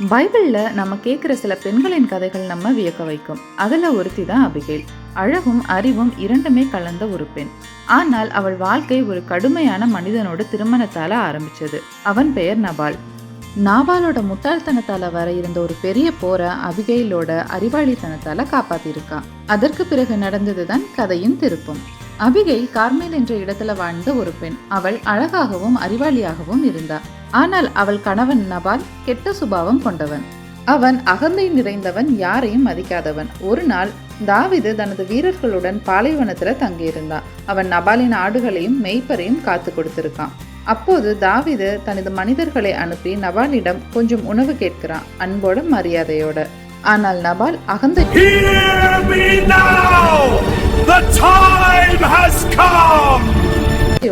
பைபிளில் நம்ம கேட்குற சில பெண்களின் கதைகள் நம்ம வியக்க வைக்கும். அதில் ஒருத்தி தான் அபிகேல். அழகும் அறிவும் இரண்டுமே கலந்த ஒரு பெண். ஆனால் அவள் வாழ்க்கை ஒரு கடுமையான மனிதனோட திருமணத்தால் ஆரம்பிச்சது. அவன் பெயர் நபால். நாபாலோட முட்டாள்தனத்தால் வர இருந்த ஒரு பெரிய போரை அபிகைலோட அறிவாளித்தனத்தால காப்பாத்திருக்கான் அதற்கு பிறகு நடந்ததுதான் கதையின் திருப்பம். அபிகை கார்மேல் என்ற இடத்துல வாழ்ந்த ஒரு பெண். அவள் அழகாகவும் அறிவாளியாகவும் இருந்தாள் ஆனால் அவள் கணவன் நபால் கெட்ட சுபாவம் கொண்டவன். அவன் அகந்தை நிறைந்தவன் யாரையும் மதிக்காதவன். ஒரு நாள் தாவிது தனது வீரர்களுடன் பாலைவனத்தில் தங்கியிருந்தான் அவன் நபாலின் ஆடுகளையும் மெய்ப்பரையும் காத்து கொடுத்திருக்கான். அப்போது தாவிது தனது மனிதர்களை அனுப்பி நபாலிடம் கொஞ்சம் உணவு கேட்கிறான் அன்போட மரியாதையோட. ஆனால் நபால் அகந்தை The time has come!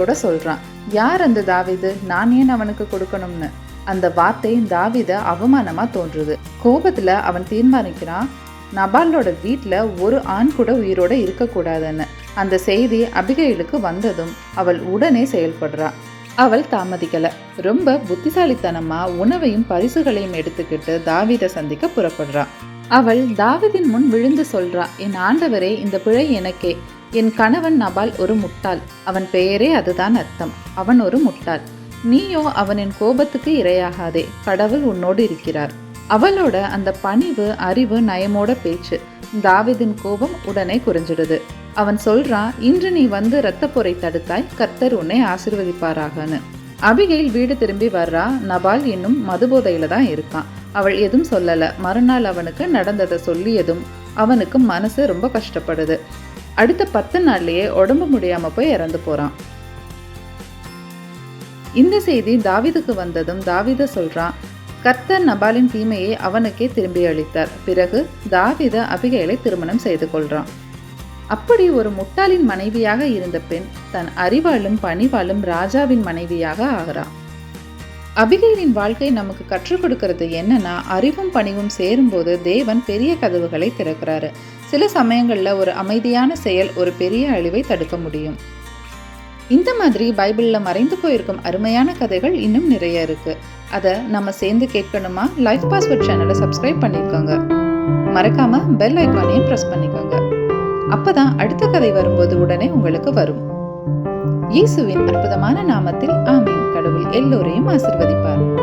நம்பிக்கையோட சொல்றான். யார் அந்த தாவிது? நான் ஏன் அவனுக்கு கொடுக்கணும்னு? அந்த வார்த்தை தாவித அவமானமா தோன்றுது. கோபத்துல அவன் தீர்மானிக்கிறான் நபாலோட வீட்ல ஒரு ஆண் கூட உயிரோட இருக்கக்கூடாதுன்னு. அந்த செய்தி அபிகைலுக்கு வந்ததும் அவள் உடனே செயல்படுறா. அவள் தாமதிக்கல. ரொம்ப புத்திசாலித்தனமா உணவையும் பரிசுகளையும் எடுத்துக்கிட்டு தாவீதை சந்திக்க புறப்படுறா. அவள் தாவிதின் முன் விழுந்து சொல்றா என் ஆண்டவரே இந்த பிழை எனக்கே. என் கணவன் நபால் ஒரு முட்டாள். அவன் பெயரே அதுதான் அர்த்தம். அவன் ஒரு முட்டாள். நீயோ அவனின் கோபத்துக்கு இரையாகாதே. கடவுள் உன்னோடு இருக்கிறார். அவளோட அந்த பணிவு அறிவு நயமோட பேச்சு தாவிதின் கோபம் உடனே குறைஞ்சிடுது. அவன் சொல்றான் இன்று நீ வந்து இரத்தப்போரை தடுத்தாய் கர்த்தர் உன்னை ஆசிர்வதிப்பாராகன்னு. அபிகைல் வீடு திரும்பி வர்றா நபால் இன்னும் மதுபோதையில தான் இருக்கான். அவள் எதுவும் சொல்லல. மறுநாள் அவனுக்கு நடந்ததை சொல்லியதும் அவனுக்கு மனசு ரொம்ப கஷ்டப்படுது. அடுத்த பத்து நாள்லயே உடம்பு முடியாம போய் இறந்து போறான். இந்த செய்தி தாவிதுக்கு வந்ததும் தாவித சொல்றான் கர்த்தர் நபாலின் தீமையை அவனுக்கே திரும்பி அளித்தார். பிறகு தாவித அபிகைகளை திருமணம் செய்து கொள்றான். அப்படி ஒரு முட்டாளின் மனைவியாக இருந்த பெண் தன் அறிவாலும் பணிவாலும் ராஜாவின் மனைவியாக ஆகிறான். அபிகையின் வாழ்க்கை நமக்கு கற்றுக் கொடுக்கிறது என்னன்னா அறிவும் பணிவும் சேரும்போது தேவன் பெரிய கதவுகளை திறக்கிறாரு. சில சமயங்களில் ஒரு அமைதியான செயல் ஒரு பெரிய அழிவை தடுக்க முடியும். இந்த மாதிரி பைபிள்ல மறைந்து போயிருக்கும் அருமையான கதைகள் இன்னும் நிறைய இருக்கு. அதை நம்ம சேர்ந்து கேட்கணுமா? லைஃப் பாஸ்வேர்ட் சேனலை சப்ஸ்கிரைப் பண்ணிக்கோங்க. மறக்காம பெல் ஐக்கானையும் ப்ரெஸ் பண்ணிக்கோங்க. அப்பதான் அடுத்த கதை வரும்போது உடனே உங்களுக்கு வரும். இயேசுவின் அற்புதமான நாமத்தில் ஆமீன். கடவுள் எல்லோரையும் ஆசிர்வதிப்பார்.